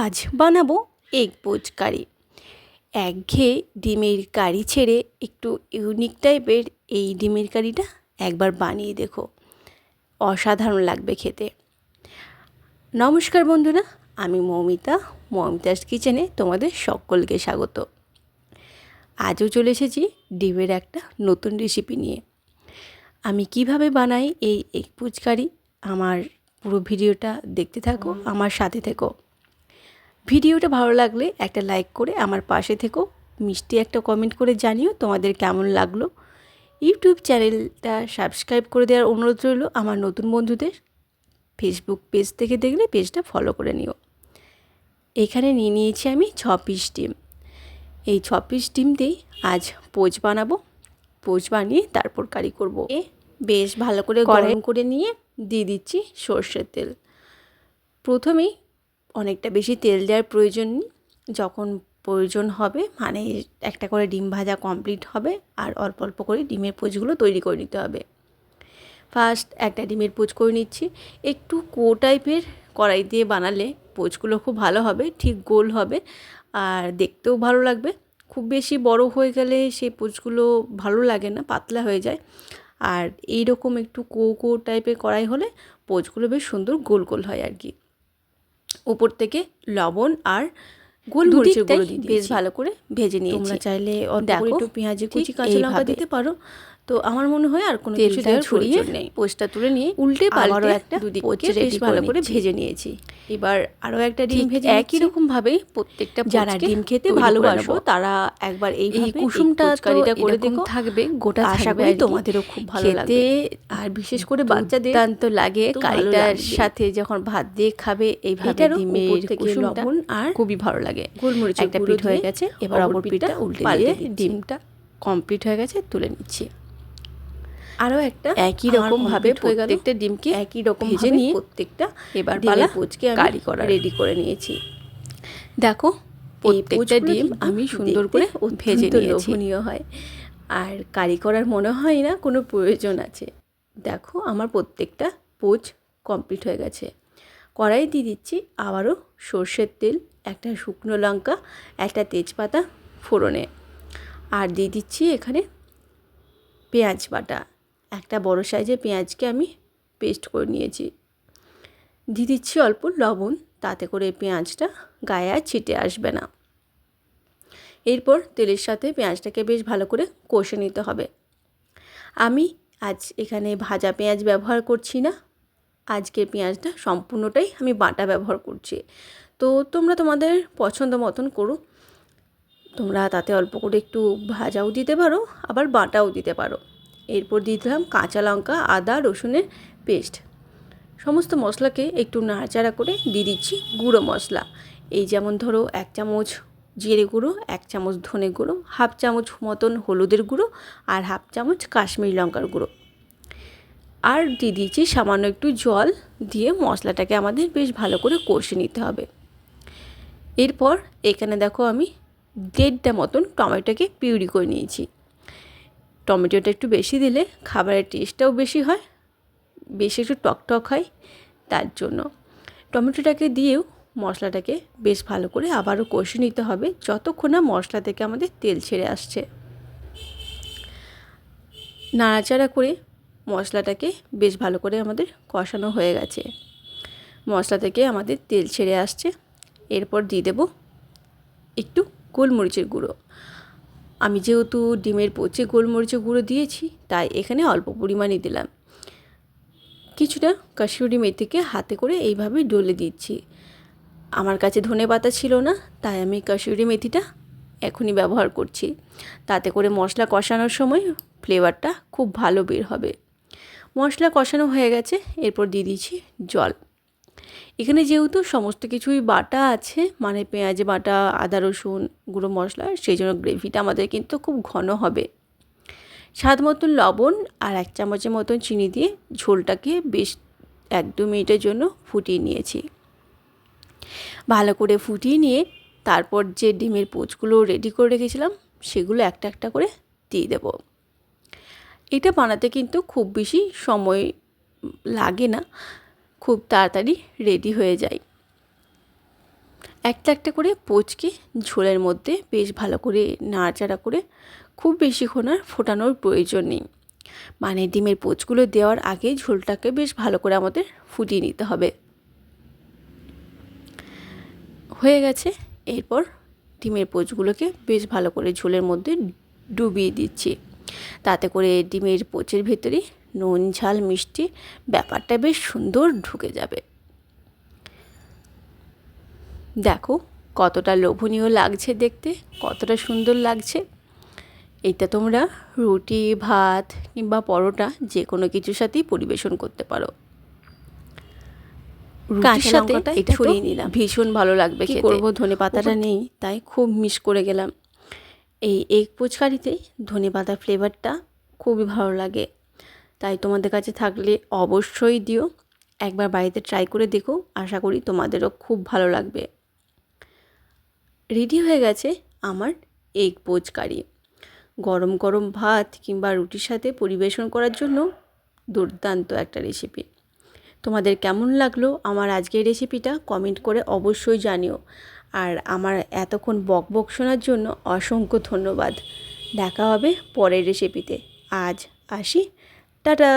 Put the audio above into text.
আজ বানাবো egg poach কারি। একঘেয়ে ডিমের কারি ছেড়ে একটু ইউনিক টাইপের এই ডিমের কারিটা একবার বানিয়ে দেখো। অসাধারণ লাগবে খেতে। নমস্কার বন্ধুরা, আমি মৌমিতা, মৌমিতাস কিচেনে তোমাদের সকলকে স্বাগত। আজও চলে এসেছি ডিমের একটা নতুন রেসিপি নিয়ে। আমি কীভাবে বানাই এই এগ পুচকারি আমার পুরো ভিডিওটা দেখতে থাকো, আমার সাথে থেকো। ভিডিওটা ভালো লাগলে একটা লাইক করে আমার পাশে থেকো। মিষ্টি একটা কমেন্ট করে জানিও তোমাদের কেমন লাগল। ইউটিউব চ্যানেলটা সাবস্ক্রাইব করে দেওয়ার অনুরোধ রইল আমার নতুন বন্ধুদের। ফেসবুক পেজ থেকে দেখলে পেজটা ফলো করে নিও। এখানে নিয়ে নিয়েছি আমি ছ পিস ডিম। এই ছ পিস ডিম দিয়েই আজ পোচ বানাবো। পোচ বানিয়ে তারপর কারি করব। এ বেশ ভালো করে গরম করে নিয়ে দিয়ে দিচ্ছি সর্ষের তেল। প্রথমেই অনেকটা বেশি তেল দেওয়ার প্রয়োজন নেই। যখন প্রয়োজন হবে মানে একটা করে ডিম ভাজা কমপ্লিট হবে, আর অল্প অল্প করে ডিমের পোচগুলো তৈরি করে নিতে হবে। ফার্স্ট একটা ডিমের পোচ করে নিচ্ছি। একটু কো টাইপের কড়াই দিয়ে বানালে পোচগুলো খুব ভালো হবে, ঠিক গোল হবে, আর দেখতেও ভালো লাগবে। খুব বেশি বড় হয়ে গেলে সেই পোচগুলো ভালো লাগে না, পাতলা হয়ে যায়। আর এই রকম একটু কো কো টাইপের কড়াই হলে পোচগুলো বেশ সুন্দর গোল গোল হয় আর কি। উপর থেকে লবণ আর গোলমরিচের গুঁড়ো দিয়ে বেশ ভালো করে ভেজে নিয়ে তোমরা চাইলে দেখো একটু পেঁয়াজে কুচি কাঁচা লঙ্কা দিতে পারো। তো আমার মনে হয় আর কোনো কিছু দেওয়ার ছড়িয়ে নেই। পোস্টটা তুলে নিয়ে উল্টে পাল্টে একটা দুদিকে বেশ ভালো করে ভেজে নিয়েছি। এবার আরও একটা ডিম ভেজে একই রকম ভাবেই প্রত্যেকটা যারা ডিম খেতে ভালোবাসো তারা একবার এই কুসুমটা কারিটা করে দেখো। থাকবে গোটা আশা করি তোমাদেরও খুব ভালো লাগবে। আর বিশেষ করে বাচ্চাদের তো লাগে কারিটার সাথে যখন ভাত দিয়ে খাবে এই এইভাবে ডিমের লবণ আর খুবই ভালো লাগে। গোলমরিচ একটা পিঠ হয়ে গেছে এবার অপর পিঠটা উল্টে দিয়ে ডিমটা কমপ্লিট হয়ে গেছে তুলে নিচ্ছি। আরও একটা একই রকম ভাবে প্রত্যেকটা ডিমকে একই রকম ভেজে নিয়ে প্রত্যেকটা এবার পালা পোচকে কারি করা রেডি করে নিয়েছি। দেখো প্রত্যেকটা ডিম আমি সুন্দর করে ভেজে নিয়েছি। লোভনীয় হয়। আর কারি করার মনে হয় না কোনো প্রয়োজন আছে। দেখো আমার প্রত্যেকটা পোচ কমপ্লিট হয়ে গেছে। কড়াই দিয়ে দিচ্ছি আবারও সর্ষের তেল একটা শুকনো লঙ্কা একটা তেজপাতা ফোড়নে। আর দিয়ে দিচ্ছি এখানে পেঁয়াজ বাটা। একটা বড় সাইজের পেঁয়াজকে আমি পেস্ট করে নিয়েছি। দিয়ে দিচ্ছি অল্প লবণ, তাতে করে পেঁয়াজটা গায়ে আর ছিটে আসবে না। এরপর তেলের সাথে পেঁয়াজটাকে বেশ ভালো করে কষে নিতে হবে। আমি আজ এখানে ভাজা পেঁয়াজ ব্যবহার করছি না। আজকের পেঁয়াজটা সম্পূর্ণটাই আমি বাটা ব্যবহার করছি। তো তোমরা তোমাদের পছন্দ মতন করো। তোমরা তাতে অল্প করে একটু ভাজাও দিতে পারো, আবার বাটাও দিতে পারো। এরপর দিয়ে দিলাম কাঁচা লঙ্কা, আদা, রসুনের পেস্ট। সমস্ত মশলাকে একটু নাড়াচাড়া করে দিয়ে দিচ্ছি গুঁড়ো মশলা। এই যেমন ধরো এক চামচ জিরে গুঁড়ো, এক চামচ ধনে গুঁড়ো, হাফ চামচ মতন হলুদের গুঁড়ো আর হাফ চামচ কাশ্মীরি লঙ্কার গুঁড়ো। আর দিয়ে দিয়েছি সামান্য একটু জল দিয়ে মশলাটাকে আমাদের বেশ ভালো করে কষে নিতে হবে। এরপর এখানে দেখো আমি দেড়টা মতন টমেটোকে পিউরি করে নিয়েছি। টমেটোটা একটু বেশি দিলে খাবারের টেস্টটাও বেশি হয়, বেশি একটু টক টক হয়, তার জন্য টমেটোটাকে দিয়েও মশলাটাকে বেশ ভালো করে আবারও কষে নিতে হবে যতক্ষণ না মশলা থেকে আমাদের তেল ছেড়ে আসছে। নাড়াচাড়া করে মশলাটাকে বেশ ভালো করে আমাদের কষানো হয়ে গেছে। মশলা থেকে আমাদের তেল ছেড়ে আসছে, এরপর দিয়ে দেবো একটু গোলমরিচের গুঁড়ো। আমি যেহেতু ডিমের পচে গোলমরিচের গুঁড়ো দিয়েছি, তাই এখানে অল্প পরিমাণে দিলাম। কিছুটা কাশুরি মেথিকে হাতে করে এইভাবে ডলে দিচ্ছি। আমার কাছে ধনে পাতা ছিল না, তাই আমি কাশুরি মেথিটা এখনই ব্যবহার করছি। তাতে করে মশলা কষানোর সময় ফ্লেভারটা খুব ভালো বের হবে। মশলা কষানো হয়ে গেছে, এরপর দিয়ে দিচ্ছি জল। এখানে যেহেতু সমস্ত কিছুই বাটা আছে মানে পেঁয়াজ, বাটা, আদা, রসুন, গুঁড়ো মশলা, সেই জন্য গ্রেভিটা আমাদের কিন্তু খুব ঘন হবে। স্বাদ মতন লবণ আর এক চামচের মতন চিনি দিয়ে ঝোলটাকে বেশ এক দু মিনিটের জন্য ফুটিয়ে নিয়েছি। ভালো করে ফুটিয়ে নিয়ে তারপর যে ডিমের পোচগুলো রেডি করে রেখেছিলাম, সেগুলো একটা একটা করে দিয়ে দেব। এটা বানাতে কিন্তু খুব বেশি সময় লাগে না। খুব তাড়াতাড়ি রেডি হয়ে যায়। একটা একটা করে পোচকে ঝোলের মধ্যে বেশ ভালো করে নাড়াচাড়া করে খুব বেশিক্ষণ আর ফোটানোর প্রয়োজন নেই। মানে ডিমের পোচগুলো দেওয়ার আগে ঝোলটাকে বেশ ভালো করে আমাদের ফুটিয়ে নিতে হবে। হয়ে গেছে, এরপর ডিমের পোচগুলোকে বেশ ভালো করে ঝোলের মধ্যে ডুবিয়ে দিচ্ছি। তাতে করে ডিমের পোচের ভেতরে নুন ঝাল মিষ্টি ব্যাপারটা বেশ সুন্দর ঢুকে যাবে। দেখো কতটা লোভনীয় লাগছে দেখতে কতটা সুন্দর লাগছে। এটা তোমরা রুটি ভাত কিংবা পরোটা যে কোনো কিছুর সাথেই পরিবেশন করতে পারো। রুটির সাথে এটা ছড়িয়ে নিলাম। ভীষণ ভালো লাগবে কি করব? ধনে পাতাটা নেই তাই খুব মিস করে গেলাম। এই এগ পুচকারিতে ধনে পাতার ফ্লেভারটা খুবই ভালো লাগে। তাই তোমাদের কাছে থাকলে অবশ্যই দিও। একবার বাড়িতে ট্রাই করে দেখো, আশা করি তোমাদেরও খুব ভালো লাগবে। রেডি হয়ে গেছে আমার এগ পোচ কারি গরম গরম ভাত কিংবা রুটির সাথে পরিবেশন করার জন্য দুর্দান্ত একটা রেসিপি তোমাদের কেমন লাগল আমার আজকের রেসিপিটা কমেন্ট করে অবশ্যই জানিও। আর আমার এতক্ষণ বক বক শোনার জন্য অসংখ্য ধন্যবাদ। দেখা হবে পরের রেসিপিতে আজ আসি। টাটা